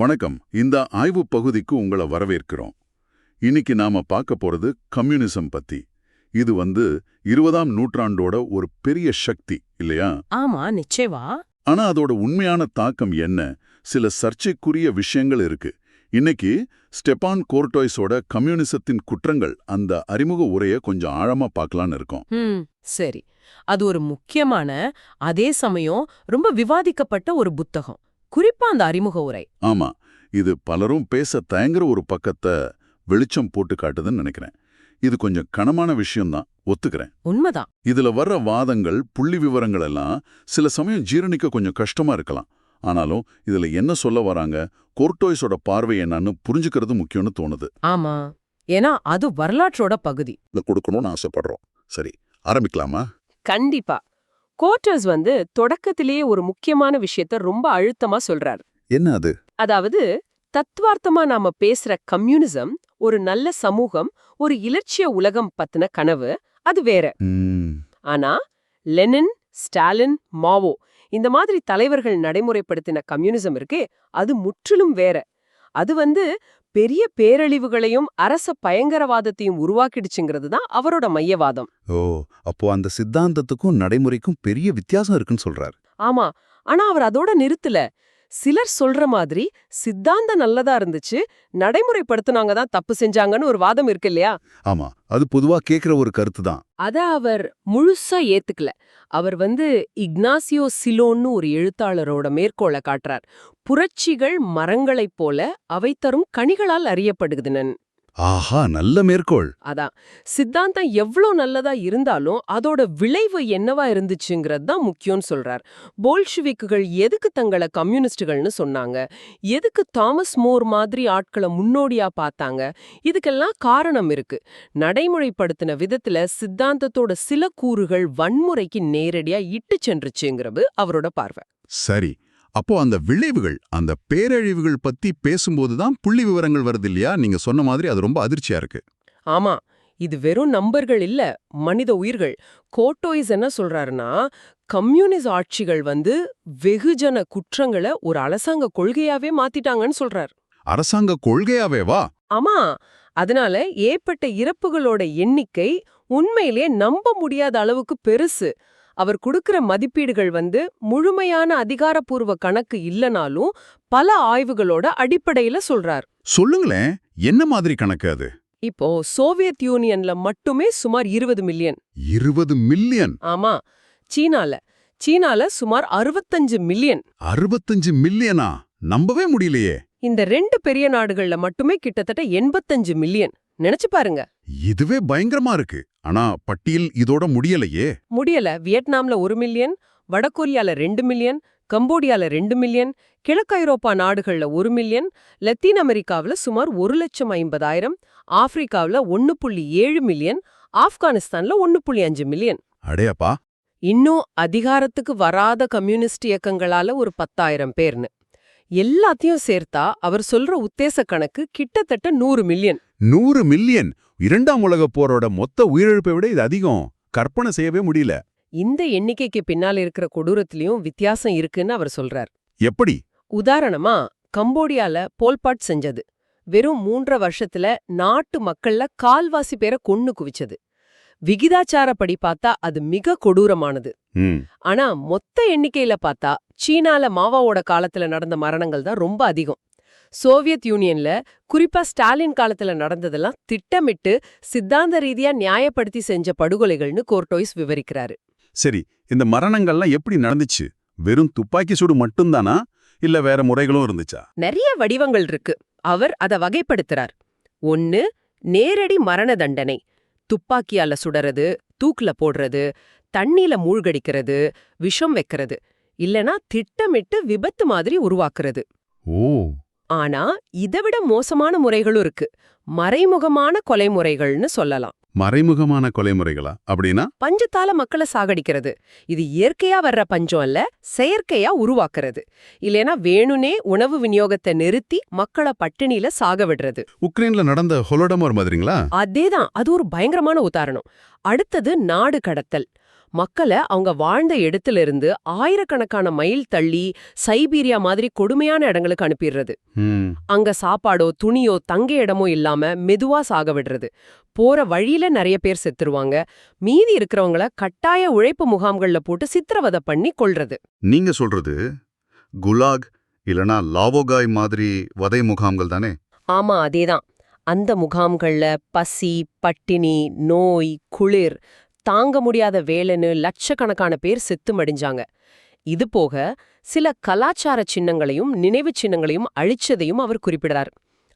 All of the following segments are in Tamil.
வணக்கம். இந்த ஆய்வு பகுதிக்கு உங்களை வரவேற்கிறோம். இன்னைக்கு நாம பார்க்க போறது கம்யூனிசம் பத்தி. இது வந்து இருபதாம் நூற்றாண்டோட ஒரு பெரிய சக்தி இல்லையா? ஆமா நிச்சயமா. ஆனா அதோட உண்மையான தாக்கம் என்ன? சில சர்ச்சைக்குரிய விஷயங்கள் இருக்கு. இன்னைக்கு ஸ்டெபான் கோர்டோய்ஸோட கம்யூனிசத்தின் குற்றங்கள் அந்த அறிமுக உரையை கொஞ்சம் ஆழமா பார்க்கலான்னு இருக்கோம். சரி. அது ஒரு முக்கியமான அதே சமயம் ரொம்ப விவாதிக்கப்பட்ட ஒரு புத்தகம். குறிப்பா அந்த அறிமுக உரை. ஆமா இது பலரும் பேச தயங்குற ஒரு பக்கத்தை வெளிச்சம் போட்டு காட்டுதுன்னு நினைக்கிறேன். இது கொஞ்சம் கனமான விஷயம்தான் ஒத்துக்கிறேன். உண்மைதான். இதுல வர்ற வாதங்கள் புள்ளி விவரங்கள் எல்லாம் சில சமயம் ஜீரணிக்க கொஞ்சம் கஷ்டமா இருக்கலாம். ஆனாலும் இதுல என்ன சொல்ல வராங்க கோர்டோய்ஸோட பார்வை என்னன்னு புரிஞ்சுக்கிறது முக்கியம்னு தோணுது. ஆமா ஏன்னா அது வரலாற்றோட பகுதி. இதை கொடுக்கணும்னு ஆசைப்படுறோம். சரி ஆரம்பிக்கலாமா? கண்டிப்பா. கோட்டர்ஸ் வந்து தொடக்கத்திலேயே ஒரு முக்கியமான விஷயத்த ரொம்ப அழுத்தமா சொல்றாரு. என்ன அது? அதாவது தத்துவார்த்தமா நாம பேசுற கம்யூனிசம் ஒரு நல்ல சமூகம் ஒரு இலட்சிய உலகம் பத்தின கனவு அது வேற. ஆனா லெனின் ஸ்டாலின் மாவோ இந்த மாதிரி தலைவர்கள் நடைமுறைப்படுத்தின கம்யூனிசம் இருக்கே அது முற்றிலும் வேற. அது வந்து பெரிய பேரழிவுகளையும் அரச பயங்கரவாதத்தையும் உருவாக்கிடுச்சுங்கிறது தான் அவரோட மையவாதம். ஓ அப்போ அந்த சித்தாந்தத்துக்கும் நடைமுறைக்கும் பெரிய வித்தியாசம் இருக்குன்னு சொல்றார். ஆமா. ஆனா அவர் அதோட நிறுத்தல. சிலர் சொல்ற மாதிரி சித்தாந்தம் நல்லதா இருந்துச்சு நடைமுறைப்படுத்துனாங்க தான் தப்பு செஞ்சாங்கன்னு ஒரு வாதம் இருக்கு இல்லையா? ஆமா அது பொதுவா கேக்குற ஒரு கருத்து தான். அத அவர் முழுசா ஏத்துக்கல. அவர் வந்து இக்னாசியோ சிலோன்னு ஒரு எழுத்தாளரோட மேற்கோளை காட்டுறார். புரட்சிகள் மரங்களைப் போல அவை தரும் கனிகளால் அறியப்படுகுதுனன் ஆஹா நல்ல மேற்கோள். அதான். சித்தாந்தம் எவ்ளோ நல்லதா இருந்தாலும் அதோட விளைவு என்னவா இருந்துச்சுங்கிறது தான் முக்கியம்னு சொல்றார். போல்ஷிவிக்குகள் எதுக்கு தங்களை கம்யூனிஸ்டுகள்னு சொன்னாங்க? எதுக்கு தாமஸ் மோர் மாதிரி ஆட்களை முன்னோடியா பார்த்தாங்க? இதுக்கெல்லாம் காரணம் இருக்கு. நடைமுறைப்படுத்தின விதத்துல சித்தாந்தத்தோட சில கூறுகள் வன்முறைக்கு நேரடியா இட்டு சென்றுச்சுங்கிறது அவரோட பார்வை. சரி. அப்போ அந்த விளைவுகள் அந்த பேரழிவுகள் பத்தி பேசும்போது தான் புள்ளி விவரங்கள் வருது இல்லையா? நீங்க சொன்ன மாதிரி அது ரொம்ப அதிர்ச்சியா இருக்கு. ஆமா. இது வெறும் நம்பர்கள் இல்ல மனித உயிர்கள். கோட்டோய்ஸ் என்ன சொல்றாருன்னா கம்யூனிஸ்ட் ஆட்சிகள் வந்து வெகுஜன குற்றங்களை ஒரு அரசாங்க கொள்கையாவே மாத்திட்டாங்கன்னு சொல்றார். அரசாங்க கொள்கையாவே வா? ஆமா. அதனால ஏற்பட்ட இறப்புகளோட எண்ணிக்கை உண்மையிலே நம்ப முடியாத அளவுக்கு பெருசு. அவர் கொடுக்கிற மதிப்பீடுகள் வந்து முழுமையான அதிகாரப்பூர்வ கணக்கு இல்லனாலும் பல ஆய்வுகளோட அடிப்படையில சொல்றார். சொல்லுங்களேன் என்ன மாதிரி கணக்கு அது? இப்போ சோவியத் யூனியன்ல மட்டுமே சுமார் இருபது மில்லியன். இருபது மில்லியன்? ஆமா சீனால. சீனால சுமார் அறுபத்தஞ்சு மில்லியன். அறுபத்தஞ்சு மில்லியனா? நம்பவே முடியலையே. இந்த ரெண்டு பெரிய நாடுகள்ல மட்டுமே கிட்டத்தட்ட எண்பத்தஞ்சு மில்லியன். நினைச்சு பாருங்க. இதுவே பயங்கரமா இருக்கு. ஆனா பட்டியல் இதோட முடியலையே. முடியல. வியட்நாம்ல ஒரு மில்லியன் வடகொரியால ரெண்டு மில்லியன் கம்போடியால ரெண்டு மில்லியன் கிழக்கு ஐரோப்பா நாடுகள்ல ஒரு மில்லியன் லத்தீன் அமெரிக்காவுல சுமார் ஒரு லட்சம் ஐம்பதாயிரம் ஆப்பிரிக்காவுல ஒன்னு புள்ளி ஏழு மில்லியன் ஆப்கானிஸ்தான்ல ஒன்னு புள்ளி அஞ்சு மில்லியன். அடையப்பா இன்னும் அதிகாரத்துக்கு வராத கம்யூனிஸ்ட் இயக்கங்களால ஒரு பத்தாயிரம் பேர்னு. எல்லாத்தையும் சேர்த்தா அவர் சொல்ற உத்தேச கணக்கு கிட்டத்தட்ட நூறு மில்லியன். நூறு மில்லியன் இரண்டாம் உலகப் போரோட மொத்த உயிரிழப்பை விட இது அதிகம். கற்பனை செய்யவே முடியல. இந்த எண்ணிக்கைக்கு பின்னால இருக்கிற கொடூரத்திலயும் வித்தியாசம் இருக்குன்னு அவர் சொல்றார். எப்படி? உதாரணமா கம்போடியால போல்பாட் செஞ்சது. வெறும் மூன்றரை வருஷத்துல நாட்டு மக்கள்ல கால்வாசி பேரை கொன்னு குவிச்சது. விகிதாச்சாரப்படி பார்த்தா அது மிக கொடூரமானது. ஆனா மொத்த எண்ணிக்கையில பார்த்தா சீனால மாவாவோட காலத்துல நடந்த மரணங்கள் தான் ரொம்ப அதிகம். சோவியத் யூனியன்ல குறிப்பா ஸ்டாலின் காலத்துல நடந்ததெல்லாம் திட்டமிட்டு சித்தாந்த ரீதியா நியாயப்படுத்தி செஞ்ச படுகொலைகள்னு கோர்டோய்ஸ் விவரிக்கிறாரு. சரி இந்த மரணங்கள்லாம் எப்படி நடந்துச்சு? வெறும் துப்பாக்கி சூடு மட்டும்தானா? இல்ல வேற முறைகளும் இருந்துச்சா? நிறைய வடிவங்கள் இருக்கு. அவர் அத வகைப்படுத்துறார். ஒன்னு நேரடி மரண தண்டனை. துப்பாக்கியால சுடறது தூக்குல போடுறது தண்ணில மூழ்கடிக்கிறது விஷம் வைக்கிறது. இல்லனா திட்டமிட்டு விபத்து மாதிரி உருவாக்குறது. ஓ! ஆனா இதைவிட மோசமான முறைகளும் இருக்கு. மறைமுகமான கொலை முறைகள்னு சொல்லலாம். மறைமுகமான கொலைமுறைகளா? அப்படின்னா? பஞ்சத்தால மக்களை சாகடிக்கிறது. இது இயற்கையா வர்ற பஞ்சம் அல்ல செயற்கையா உருவாக்குறது. இல்லனா வேணுனே உணவு விநியோகத்தை நிறுத்தி மக்களை பட்டினியில சாக விடுறது. உக்ரைன்ல நடந்த ஹொலோடமோர் மாதிரிங்களா? அதேதான். அது ஒரு பயங்கரமான உதாரணம். அடுத்தது நாடு கடத்தல். மக்களை அவங்க வாழ்ந்த இடத்துல இருந்து ஆயிரக்கணக்கான மைல் தள்ளி சைபீரியா மாதிரி கொடுமையான இடங்களுக்கு அனுப்பிடுறது. அங்க சாப்பாடோ துணியோ தங்க இடமோ இல்லாம மெதுவா சாக விடுறது. போற வழியில நிறைய பேர் செத்துருவாங்க. மீதி இருக்கிறவங்கள கட்டாய உழைப்பு முகாம்கள்ல போட்டு சித்திரவதை பண்ணி கொல்றது. நீங்க சொல்றது குலாக் இல்லனா லாவோகாய் மாதிரி வதை முகாம்கள் தானே? ஆமா அதேதான். அந்த முகாம்கள்ல பசி பட்டினி நோய் குளிர் தாங்க முடியாத வேலைன்னு லட்சக்கணக்கான பேர் செத்து மடிஞ்சாங்க இது போக சில கலாச்சார சின்னங்களையும் நினைவுச் சின்னங்களையும் அழிச்சதையும் அவர் குறிப்பிடுறார்.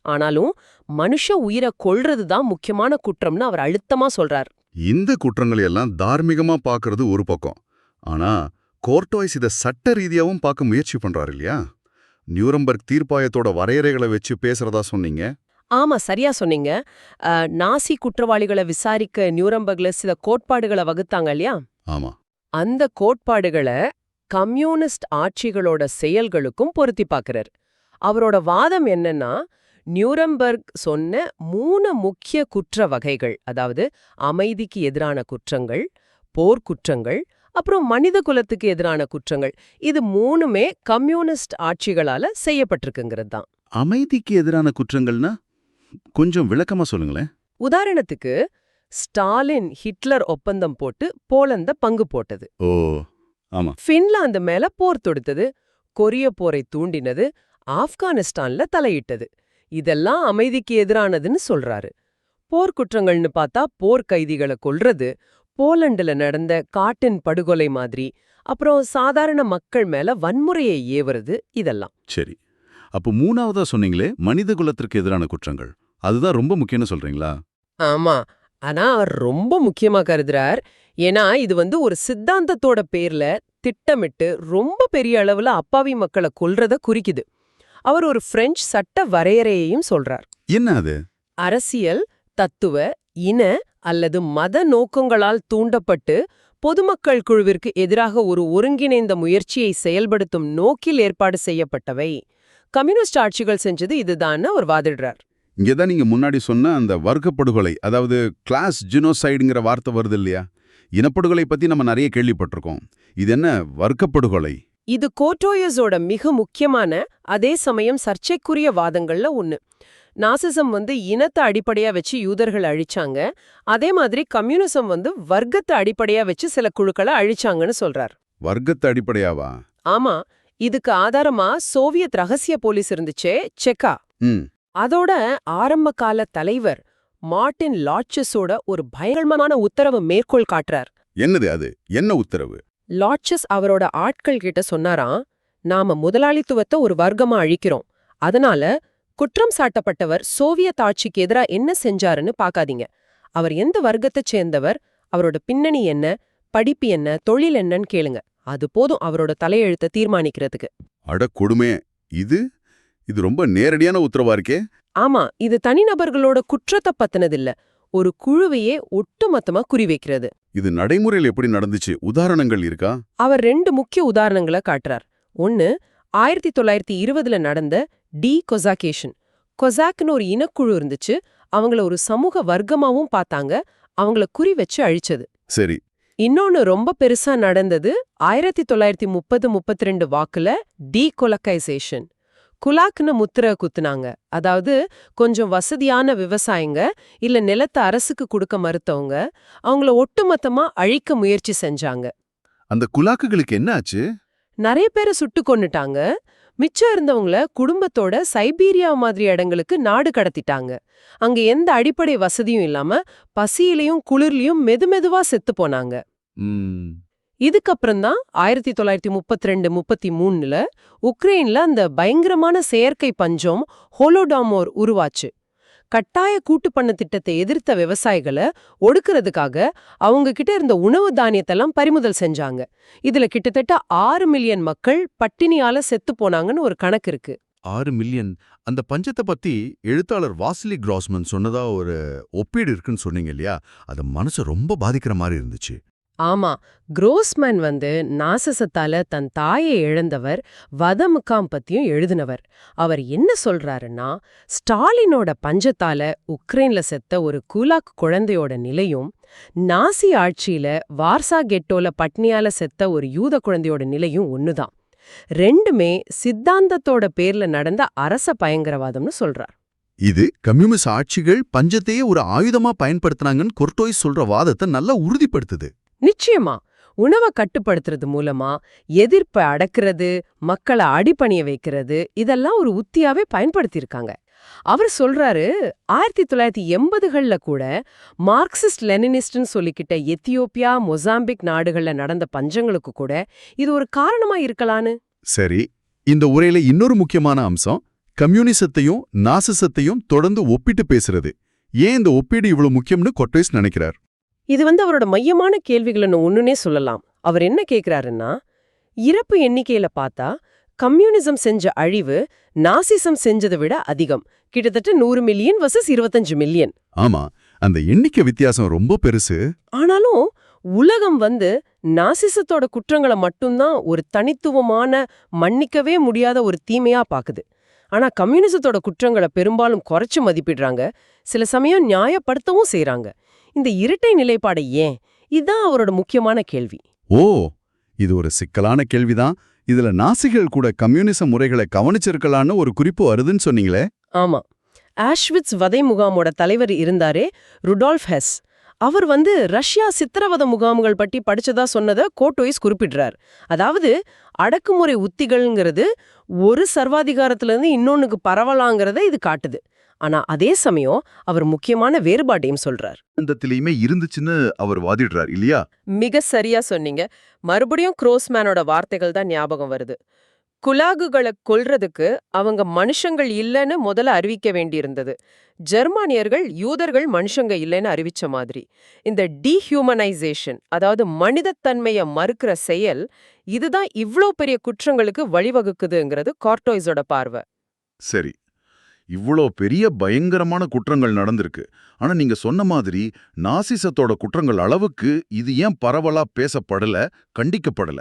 ஆனாலும் மனுஷ உயிரை கொல்றது தான் முக்கியமான குற்றம்னு அவர் அழுத்தமா சொல்றார். இந்த குற்றங்களை எல்லாம் தார்மீகமா பாக்குறது ஒரு பக்கம். ஆனா கோர்டோய்ஸ் இத சட்ட ரீதியாவும் பார்க்க முயற்சி பண்றாரு இல்லையா? நியூரம்பர்க் தீர்ப்பாயத்தோட வரையறைகளை வச்சு பேசுறதா சொன்னீங்க. ஆமா சரியா சொன்னீங்க. நாசி குற்றவாளிகளை விசாரிக்க நியூரம்பர்க்ல சில கோட்பாடுகளை வகுத்தாங்க இல்லையா? ஆமா. அந்த கோட்பாடுகளை கம்யூனிஸ்ட் ஆட்சிகளோட செயல்களுக்கும் பொருத்தி பார்க்கறார் அவரோட வாதம் என்னன்னா நியூரம்பர்க் சொன்ன மூணு முக்கிய குற்ற வகைகள் அதாவது அமைதிக்கு எதிரான குற்றங்கள் போர்க்குற்றங்கள் அப்புறம் மனித குலத்துக்கு எதிரான குற்றங்கள் இது மூணுமே கம்யூனிஸ்ட் ஆட்சிகளால செய்யப்பட்டிருக்குங்கிறது தான். அமைதிக்கு எதிரான குற்றங்கள்னா? கொஞ்சம் விளக்கமா சொல்லுங்களேன். உதாரணத்துக்கு ஸ்டாலின் ஹிட்லர் ஒப்பந்தம் போட்டு போலந்த பங்கு போட்டது. ஓ ஃபின்லாந்து மேல போர் தொடுத்தது. கொரிய போரை தூண்டினது. ஆப்கானிஸ்தான்ல தலையிட்டது. இதெல்லாம் அமைதிக்கு எதிரானதுன்னு சொல்றாரு. போர்க்குற்றங்கள்னு பார்த்தா போர் கைதிகளை கொல்றது போலண்டுல நடந்த காட்டின் படுகொலை மாதிரி அப்புறம் சாதாரண மக்கள் மேல வன்முறையை ஏவுறது இதெல்லாம். சரி. அப்போ மூணாவதா சொன்னீங்களே மனித குலத்திற்கு எதிரான குற்றங்கள். அதுதான் ரொம்ப முக்கியம்னு சொல்றீங்களா? ஆமா. ஆனா அவர் ரொம்ப முக்கியமா கருதுறார். ஏன்னா இது வந்து ஒரு சித்தாந்தத்தோட பேர்ல திட்டமிட்டு ரொம்ப பெரிய அளவுல அப்பாவி மக்களை கொல்றத குறிக்குது. அவர் ஒரு பிரெஞ்சு சட்ட வரையறையையும் சொல்றார். என்ன அது? அரசியல் தத்துவ இன அல்லது மத நோக்கங்களால் தூண்டப்பட்டு பொதுமக்கள் குழுவிற்கு எதிராக ஒரு ஒருங்கிணைந்த முயற்சியை செயல்படுத்தும் நோக்கில் ஏற்பாடு செய்யப்பட்டவை. கம்யூனிஸ்ட் ஆட்சிகள் செஞ்சது இதுதான்னு அவர் வாதிடுறார். இங்கதான் நீங்க முன்னாடி சொன்ன அந்த வர்க்கப்படுகொலை அதாவது கிளாஸ் ஜினோசைடுங்கிற வார்த்தை வருது இல்லையா? இனப்படுகொலை பத்தி நம்ம நிறைய கேள்விப்பட்டிருக்கோம். இது என்ன? வர்க்கப்படுகொலை. இது கோட்டோயஸோட மிக முக்கியமான அதே சமயம் சர்ச்சைக்குரிய வாதங்கள்ல ஒன்னு நாசிசம் வந்து இனத்தை அடிப்படையா வச்சு யூதர்கள் அழிச்சாங்க. அதே மாதிரி கம்யூனிசம் வந்து வர்க்கத்தை அடிப்படையா வச்சு சில குழுக்களை அழிச்சாங்கன்னு சொல்றார். வர்க்கத்தை அடிப்படையாவா? ஆமா. இதுக்கு ஆதாரமா சோவியத் ரகசிய போலீஸ் இருந்துச்சே செக்கா. அதோட ஆரம்ப கால தலைவர் மார்ட்டின் லாட்சஸோட ஒரு பயங்கரமான உத்தரவு மேற்கோள் காட்டுறார். என்னது அது? என்ன உத்தரவு? லாட்சஸ் அவரோட ஆட்கள் கிட்ட சொன்னாராம் நாம முதலாளித்துவத்தை ஒரு வர்க்கமா அழிக்கிறோம். அதனால குற்றம் சாட்டப்பட்டவர் சோவியத் ஆட்சிக்கு எதிரா என்ன செஞ்சாருன்னு பார்க்காதீங்க அவர் எந்த வர்க்கத்தைச் சேர்ந்தவர் அவரோட பின்னணி என்ன படிப்பு என்ன தொழில் என்னன்னு கேளுங்க. அது போதும் அவரோட தலையெழுத்தை தீர்மானிக்கிறதுக்கு. அட கொடுமே இது? இது ரொம்ப நேரடியான உத்தரவா இருக்கே? ஆமா இது தனிநபர்களோட குற்றத்தை பத்தினதில்ல. ஒரு குழுவையே ஒட்டுமொத்தமா குறிவைக்கிறது. இது நடைமுறையில் எப்படி நடந்துச்சு? உதாரணங்கள் இருக்கா? அவர் ரெண்டு முக்கிய உதாரணங்களை காட்டுறார். ஒன்னு ஆயிரத்தி தொள்ளாயிரத்தி இருபதுல நடந்த டி கொசாகேஷன். கொசாக்னு ஒரு இனக்குழு இருந்துச்சு. அவங்கள ஒரு சமூக வர்க்கமாவும் பார்த்தாங்க. அவங்கள குறி வச்சு அழிச்சது. சரி. இன்னொன்னு ரொம்ப பெருசா நடந்தது ஆயிரத்தி தொள்ளாயிரத்தி முப்பது முப்பத்தி ரெண்டு வாக்குல டி கொலக்கைசேஷன் குலாக்னு முத்திர குத்துனாங்க. அதாவது கொஞ்சம் வசதியான விவசாயிங்க இல்ல நிலத்தை அரசுக்கு கொடுக்க மறுத்தவங்க அவங்கள ஒட்டுமொத்தமா அழிக்க முயற்சி செஞ்சாங்க. அந்த குலாக்குகளுக்கு என்ன ஆச்சு? நிறைய பேரை சுட்டு கொன்னுட்டாங்க. மிச்சம் இருந்தவங்கள குடும்பத்தோட சைபீரியா மாதிரி இடங்களுக்கு நாடு கடத்திட்டாங்க. அங்க எந்த அடிப்படை வசதியும் இல்லாம பசியிலையும் குளிர்லயும் மெதுமெதுவா செத்து போனாங்க. இதுக்கப்புறம் தான் ஆயிரத்தி தொள்ளாயிரத்தி முப்பத்தி ரெண்டு முப்பத்தி மூணுல உக்ரைன்ல அந்த பயங்கரமான செயற்கை பஞ்சம் ஹோலோடாமோர் உருவாச்சு. கட்டாய கூட்டு பண்ண திட்டத்தை எதிர்த்த விவசாயிகளை ஒடுக்கிறதுக்காக அவங்க கிட்ட இருந்த உணவு தானியத்தெல்லாம் பறிமுதல் செஞ்சாங்க. இதுல கிட்டத்தட்ட ஆறு மில்லியன் மக்கள் பட்டினியால செத்து போனாங்கன்னு ஒரு கணக்கு இருக்கு. ஆறு மில்லியன். அந்த பஞ்சத்தை பத்தி எழுத்தாளர் வாசிலி கிராஸ்மன் சொன்னதா ஒரு ஒப்பீடு இருக்குன்னு சொன்னீங்க இல்லையா? அது மனசை ரொம்ப பாதிக்கிற மாதிரி இருந்துச்சு. ஆமா குரோஸ்மேன் வந்து நாசசத்தால தன் தாயை இழந்தவர் வதமுகாம் பத்தியும் எழுதினவர். அவர் என்ன சொல்றாருன்னா ஸ்டாலினோட பஞ்சத்தால உக்ரைன்ல செத்த ஒரு கூலாக் குழந்தையோட நிலையும் நாசி ஆட்சியில வார்சா கெட்டோல பட்னியால செத்த ஒரு யூத குழந்தையோட நிலையும் ஒண்ணுதான். ரெண்டுமே சித்தாந்தத்தோட பேர்ல நடந்த அரச பயங்கரவாதம்னு சொல்றார். இது கம்யூனிஸ்ட் ஆட்சிகள் பஞ்சத்தையே ஒரு ஆயுதமா பயன்படுத்தினாங்கன்னு கொர்டோய் சொல்ற வாதத்தை நல்லா உறுதிப்படுத்துது. நிச்சயமா உணவை கட்டுப்படுத்துறது மூலமா எதிர்ப்பை அடக்குறது மக்களை அடிபணிய வைக்கிறது இதெல்லாம் ஒரு உத்தியாவே பயன்படுத்தியிருக்காங்க. அவர் சொல்றாரு ஆயிரத்தி தொள்ளாயிரத்தி எண்பதுகள்ல கூட மார்க்சிஸ்ட் லெனினிஸ்ட்னு சொல்லிக்கிட்ட எத்தியோப்பியா மொசாம்பிக் நாடுகள்ல நடந்த பஞ்சங்களுக்கு கூட இது ஒரு காரணமா இருக்கலான்னு. சரி இந்த உரையில இன்னொரு முக்கியமான அம்சம் கம்யூனிசத்தையும் நாசிசத்தையும் தொடர்ந்து ஒப்பிட்டு பேசுறது. ஏன் இந்த ஒப்பீடு இவ்வளவு முக்கியம்னு கொட்டோய்ஸ் நினைக்கிறார்? இது வந்து அவரோட மையமான கேள்விகள்னு ஒண்ணுனே சொல்லலாம். அவர் என்ன கேக்குறாருன்னா இறப்பு எண்ணிக்கையில பார்த்தா கம்யூனிசம் செஞ்ச அழிவு நாசிசம் செஞ்சதை விட அதிகம். கிட்டத்தட்ட நூறு மில்லியன் வர்சஸ் இருபத்தஞ்சு மில்லியன். ஆமா அந்த எண்ணிக்கை வித்தியாசம் ரொம்ப பெருசு. ஆனாலும் உலகம் வந்து நாசிசத்தோட குற்றங்களை மட்டும்தான் ஒரு தனித்துவமான மன்னிக்கவே முடியாத ஒரு தீமையா பாக்குது. ஆனா கம்யூனிசத்தோட குற்றங்களை பெரும்பாலும் குறைச்சு மதிப்பிடுறாங்க. சில சமயம் நியாயப்படுத்தவும் செய்றாங்க. இந்த இரட்டை நிலைப்பாடு ஏன்? இதுதான் அவரோட முக்கியமான கேள்வி. ஓ இது ஒரு சிக்கலான கேள்விதான். இதுல நாசிகள் கூட கம்யூனிச முறைகளை கவனிச்சிருக்கலான்னு ஒரு குறிப்பு வருதுன்னு சொன்னீங்களே. ஆமா. ஆஷ்விட்ஸ் வதை முகாமோட தலைவர் இருந்தாரே ருடால்ஃப் ஹெஸ். அவர் வந்து ரஷ்யா சித்திரவத முகாம்கள் பற்றி படிச்சதா சொன்னதை கோட்டோய்ஸ் குறிப்பிடுறார். அதாவது அடக்குமுறை உத்திகள்ங்கிறது ஒரு சர்வாதிகாரத்திலிருந்து இன்னொன்னுக்கு பரவலாங்கிறத இது காட்டுது. ஆனா அதே சமயம் அவர் முக்கியமான வேறுபாட்டையும் சொல்றார். சித்தாந்தத்திலயுமே இருந்துச்சுன்னு அவர் வாதிடுறார் இல்லையா? மிக சரியா சொன்னீங்க. மறுபடியும் குரோஸ்மேனோட வார்த்தைகள் தான் ஞாபகம் வருது. குலாகுகளை கொல்றதுக்கு அவங்க மனுஷங்கள் இல்லைன்னு முதல்ல அறிவிக்க வேண்டியிருந்தது. ஜெர்மானியர்கள் யூதர்கள் மனுஷங்க இல்லைன்னு அறிவிச்ச மாதிரி. இந்த டீஹியூமனைசேஷன் அதாவது மனிதத்தன்மையை மறுக்கிற செயல் இதுதான் இவ்ளோ பெரிய குற்றங்களுக்கு வழிவகுக்குதுங்கிறது கார்டோய்ஸோட பார்வை. சரி. இவ்வளோ பெரிய பயங்கரமான குற்றங்கள் நடந்திருக்கு. ஆனா நீங்க சொன்ன மாதிரி நாசிசத்தோட குற்றங்கள் அளவுக்கு இது ஏன் பரவலா பேசப்படல கண்டிக்கப்படல?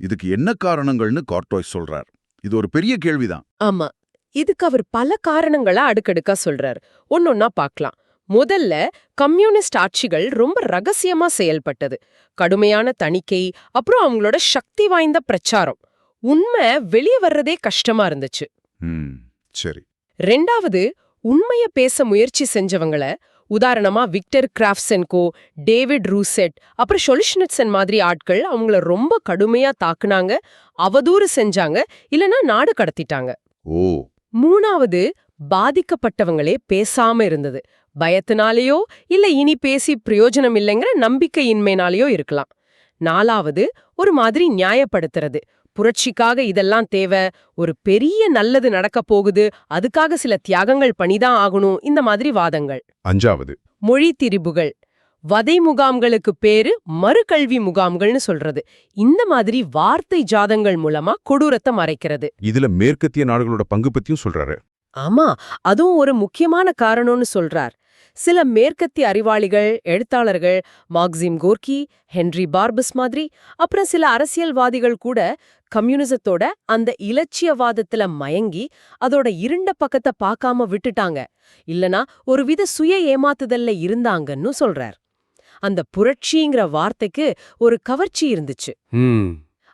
இதுக்கு என்ன காரணங்கள்னு கார்டோய்ஸ் சொல்றார். இது ஒரு பெரிய கேள்விதான். ஆமா. இதுக்கு அவர் பல காரணங்களா அடுக்கடுக்கா சொல்றார். ஒன்னொன்னா பார்க்கலாம் முதல்ல கம்யூனிஸ்ட் ஆட்சிகள் ரொம்ப ரகசியமா செயல்பட்டது. கடுமையான தணிக்கை அப்புறம் அவங்களோட சக்தி வாய்ந்த பிரச்சாரம். உண்மை வெளியே வர்றதே கஷ்டமா இருந்துச்சு. சரி. ரெண்டாவது உண்மைய பேச முயற்சி செஞ்சவங்கள உதாரணமா விக்டர் கிராஃப்சென்கோ டேவிட் ரூசெட் அப்புறம் ஷொலிஷ்னிட்சன் மாதிரி ஆட்கள் அவங்கள ரொம்ப கடுமையா தாக்குனாங்க அவதூறு செஞ்சாங்க இல்லனா நாடு கடத்திட்டாங்க. ஓ. மூணாவது பாதிக்கப்பட்டவங்களே பேசாம இருந்தது. பயத்தினாலேயோ இல்ல இனி பேசி பிரயோஜனம் இல்லைங்கிற நம்பிக்கையின்மைனாலேயோ இருக்கலாம். நாலாவது ஒரு மாதிரி நியாயப்படுத்துறது. புரட்சிக்காக இதெல்லாம் தேவை. ஒரு பெரிய நல்லது நடக்க போகுது. அதுக்காக சில தியாகங்கள் பண்ணிதான் ஆகணும். இந்த மாதிரி வாதங்கள். அஞ்சாவது. மொழி திரிபுகள். வதை முகாம்களுக்கு பேரு மறுகல்வி முகாம்கள்னு சொல்றது. இந்த மாதிரி வார்த்தை ஜாதங்கள் மூலமா கொடூரத்தை மறைக்கிறது. இதுல மேற்கத்திய நாடுகளோட பங்கு பத்தியும் சொல்றாரு. ஆமா அதுவும் ஒரு முக்கியமான காரணம்னு சொல்றார். சில மேற்கத்திய அறிவாளிகள் எழுத்தாளர்கள் மார்க்சிம் கோர்கி ஹென்றி பார்பஸ் மாதிரி அப்புறம் சில அரசியல்வாதிகள் கூட கம்யூனிசத்தோட அந்த இலட்சியவாதத்துல மயங்கி அதோட இருண்ட பக்கத்தை பார்க்காம விட்டுட்டாங்க. இல்லனா ஒருவித சுய ஏமாத்துதல்ல இருந்தாங்கன்னு சொல்றார். அந்த புரட்சிங்கிற வார்த்தைக்கு ஒரு கவர்ச்சி இருந்துச்சு.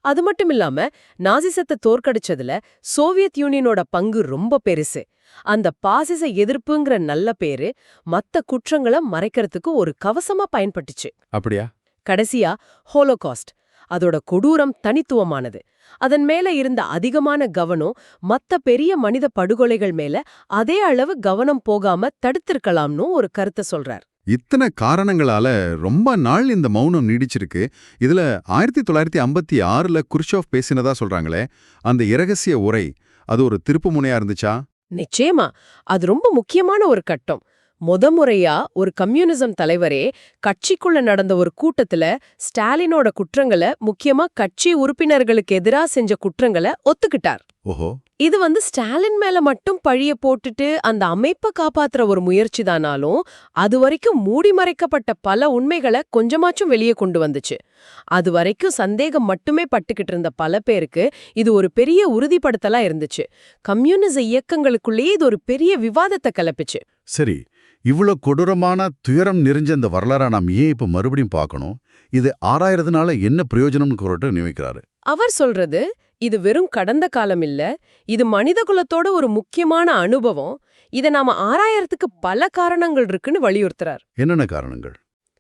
அது மட்டும் இல்லாம நாசிசத்தை தோற்கடிச்சதுல சோவியத் யூனியனோட பங்கு ரொம்ப பெருசு. அந்த பாசிச எதிர்ப்புங்கிற நல்ல பேரு மத்த குற்றங்களை மறைக்கிறதுக்கு ஒரு கவசமா பயன்பட்டுச்சு. அப்படியா? கடைசியா ஹோலோகாஸ்ட் அதோட கொடூரம் தனித்துவமானது. அதன் மேல இருந்த அதிகமான கவனம் மத்த பெரிய மனித படுகொலைகள் மேல அதே அளவு கவனம் போகாம தடுத்திருக்கலாம்னு ஒரு கருத்தை சொல்றார். இத்தனை காரணங்களால ரொம்ப நாள் இந்த மௌனம் நீடிச்சிருக்கு. இதுல ஆயிரத்தி தொள்ளாயிரத்தி ஐம்பத்தி ஆறுல குர்ஷோவ் பேசினதா சொல்றாங்களே அந்த இரகசிய உரை அது ஒரு திருப்பு முனையா இருந்துச்சா? நிச்சயமா. அது ரொம்ப முக்கியமான ஒரு கட்டம். முத முறையா ஒரு கம்யூனிசம் தலைவரே கட்சிக்குள்ள நடந்த ஒரு கூட்டத்துல ஸ்டாலினோட குற்றங்களை முக்கியமா கட்சி உறுப்பினர்களுக்கு எதிரா செஞ்ச குற்றங்களை ஒத்துக்கிட்டார். ஓஹோ. இது வந்து ஸ்டாலின் மேல மட்டும் பழிய போட்டுட்டு அந்த அமைப்பை காப்பாத்துற ஒரு முயற்சி தானாலும் அது வரைக்கும் மூடி மறைக்கப்பட்ட பல உண்மைகளை கொஞ்சமாச்சும் வெளியே கொண்டு வந்துச்சு. அது வரைக்கும் சந்தேகம் மட்டுமே பட்டுக்கிட்டு இருந்த பல பேருக்கு இது ஒரு பெரிய உறுதிப்படுத்தலா இருந்துச்சு. கம்யூனிச இயக்கங்களுக்குள்ளேயே இது ஒரு பெரிய விவாதத்தை கிளப்பிச்சு. சரி இவ்ளோ கொடூரமான துயரம் நிறைஞ்ச இந்த வரலாறை நாம் ஏன் இப்ப மறுபடியும் பார்க்கணும்? இது ஆறாயிரதுனால என்ன பிரயோஜனம்னு குரட்டு நியமிக்கிறாரு. அவர் சொல்றது இது வெறும் கடந்த காலம் இல்ல இது மனித குலத்தோட ஒரு முக்கியமான அனுபவம். இத நாம ஆராயறதுக்கு பல காரணங்கள் இருக்குன்னு வலியுறுத்துறார். என்னென்ன காரணங்கள்?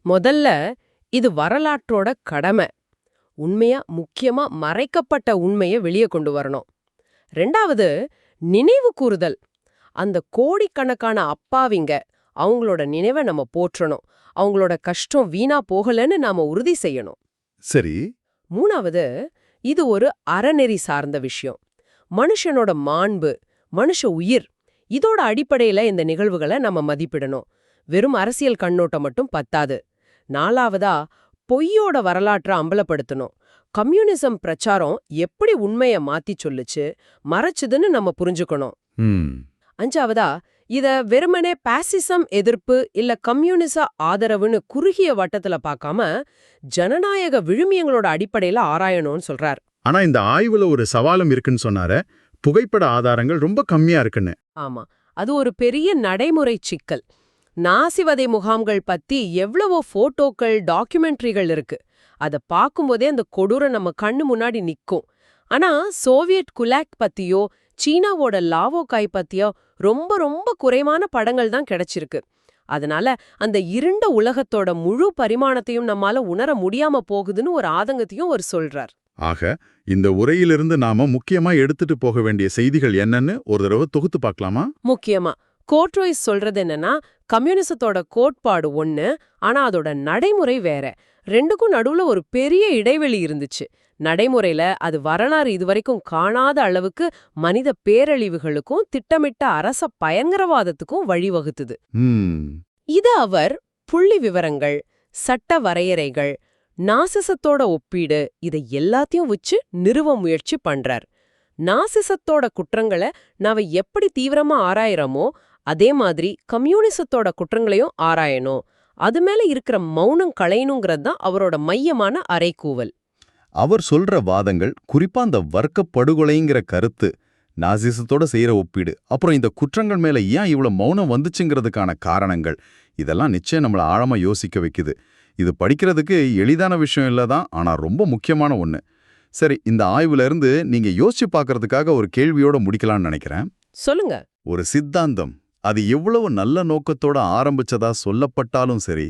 முதல்ல இது வரலாற்றோட கடமை. உண்மையா முக்கியமா மறைக்கப்பட்ட உண்மைய வெளியே கொண்டு வரணும். ரெண்டாவது நினைவு கூறுதல். அந்த கோடிக்கணக்கான அப்பாவிங்க அவங்களோட நினைவை நம்ம போற்றணும். அவங்களோட கஷ்டம் வீணா போகலன்னு நாம உறுதி செய்யணும். சரி. மூணாவது இது ஒரு அறநெறி சார்ந்த விஷயம். மனுஷனோட மாண்பு மனுஷ உயிர் இதோட அடிப்படையில இந்த நிகழ்வுகளை நம்ம மதிப்பிடணும். வெறும் அரசியல் கண்ணோட்டம் மட்டும் பத்தாது. நாலாவதா பொய்யோட வரலாற்றை அம்பலப்படுத்தணும். கம்யூனிசம் பிரச்சாரம் எப்படி உண்மைய மாத்தி சொல்லுச்சு மறைச்சுதுன்னு நம்ம புரிஞ்சுக்கணும். அஞ்சாவதா இத வெறுமனே பாசிசம் எதிர்ப்பு இல்ல கம்யூனிச ஆதரவுன்னு குறுகிய வட்டத்துல பார்க்காம ஜனநாயக விழுமியங்களோட அடிப்படையில ஆராயணும்னு சொல்றார். ஆனா இந்த ஆய்வுல ஒரு சவாலும் இருக்குன்னு சொன்னார. புகைப்பட ஆதாரங்கள் ரொம்ப கம்மியா இருக்குன்னு. ஆமா. அது ஒரு பெரிய நடைமுறை சிக்கல். நாசிவதை முகாம்கள் பத்தி எவ்வளவோ போட்டோக்கள் டாக்குமெண்ட்ரிகள் இருக்கு. அத பார்க்கும்போதே அந்த கொடூரம் நம்ம கண்ணு முன்னாடி நிக்கும். ஆனா சோவியட் குலாக் பத்தியோ சீனாவோட லாவோகாய் பத்தியோ ரொம்ப ரொம்ப குறைவான படங்கள் தான் கிடைச்சிருக்கு. அதனால அந்த இருண்ட உலகத்தோட முழு பரிமாணத்தையும் நம்மால உணர முடியாம போகுதுன்னு ஒரு ஆதங்கத்தையும் அவர் சொல்றார். ஆக இந்த உரையிலிருந்து நாம முக்கியமா எடுத்துட்டு போக வேண்டிய செய்திகள் என்னன்னு ஒரு தடவை தொகுத்து பார்க்கலாமா? முக்கியமா. கோட்ரோய்ஸ் சொல்றது என்னன்னா கம்யூனிசத்தோட கோட்பாடு ஒண்ணு ஆனா அதோட நடைமுறை வேற. ரெண்டுக்கும் நடுவுல ஒரு பெரிய இடைவெளி இருந்துச்சு. நடைமுறையில அது வரலாறு இதுவரைக்கும் காணாத அளவுக்கு மனித பேரழிவுகளுக்கும் திட்டமிட்ட அரச பயங்கரவாதத்துக்கும் வழிவகுத்துது. இது அவர் புள்ளி விவரங்கள் சட்ட வரையறைகள் நாசிசத்தோட ஒப்பீடு இதை எல்லாத்தையும் வச்சு நிறுவ முயற்சி பண்றார். நாசிசத்தோட குற்றங்களை நாம எப்படி தீவிரமா ஆராயறோமோ அதே மாதிரி கம்யூனிசத்தோட குற்றங்களையும் ஆராயணும். அது மேல இருக்கிற மௌனம் களையணுங்கிறது தான் அவரோட மையமான அறைகூவல். அவர் சொல்ற வாதங்கள் குறிப்பா அந்த வர்க்க படுகொலைங்கிற கருத்து நாசிசத்தோட செய்யற ஒப்பீடு அப்புறம் இந்த குற்றங்கள் மேல ஏன் இவ்வளவு மௌனம் வந்துச்சுங்கிறதுக்கான காரணங்கள் இதெல்லாம் நிச்சயம் நம்மள ஆழமா யோசிக்க வைக்குது. இது படிக்கிறதுக்கு எளிதான விஷயம் இல்லதான் ஆனா ரொம்ப முக்கியமான ஒண்ணு. சரி இந்த ஆய்வுல இருந்து நீங்க யோசிச்சு பார்க்கறதுக்காக ஒரு கேள்வியோட முடிக்கலாம்னு நினைக்கிறேன். சொல்லுங்க. ஒரு சித்தாந்தம் அது எவ்வளவு நல்ல நோக்கத்தோட ஆரம்பிச்சதா சொல்லப்பட்டாலும் சரி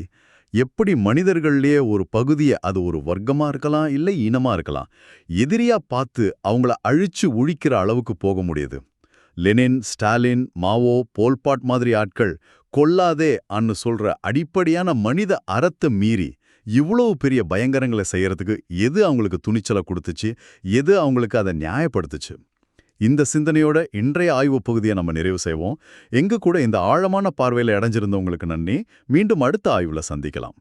எப்படி மனிதர்கள்லயே ஒரு பகுதியை அது ஒரு வர்க்கமா இருக்கலாம் இல்லை இனமா இருக்கலாம் எதிரியா பார்த்து அவங்கள அழிச்சு ஒழிக்கிற அளவுக்கு போக முடியுது. லெனின் ஸ்டாலின் மாவோ போல்பாட் மாதிரி ஆட்கள் கொல்லாதே அன்னு சொல்ற அடிப்படையான மனித அறத்தை மீறி இவ்வளவு பெரிய பயங்கரங்களை செய்யறதுக்கு எது அவங்களுக்கு துணிச்சலை கொடுத்துச்சு? எது அவங்களுக்கு அதை நியாயப்படுத்துச்சு? இந்த சிந்தனையோட இன்றைய ஆய்வு பகுதியை நம்ம நிறைவு செய்வோம். எங்க கூட இந்த ஆழமான பார்வையில இடைஞ்சிருந்தவங்களுக்கு நன்றி. மீண்டும் அடுத்த ஆய்வுல சந்திக்கலாம்.